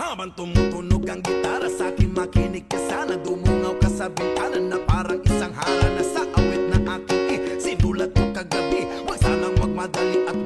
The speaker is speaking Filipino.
Habang tumutunog ang gitara sa akin makinig ka sana. Dumungaw ka sa bintana na parang isang harana Sa awit na aking i Sinulat ko kagabi. Huwag sanang magmadali at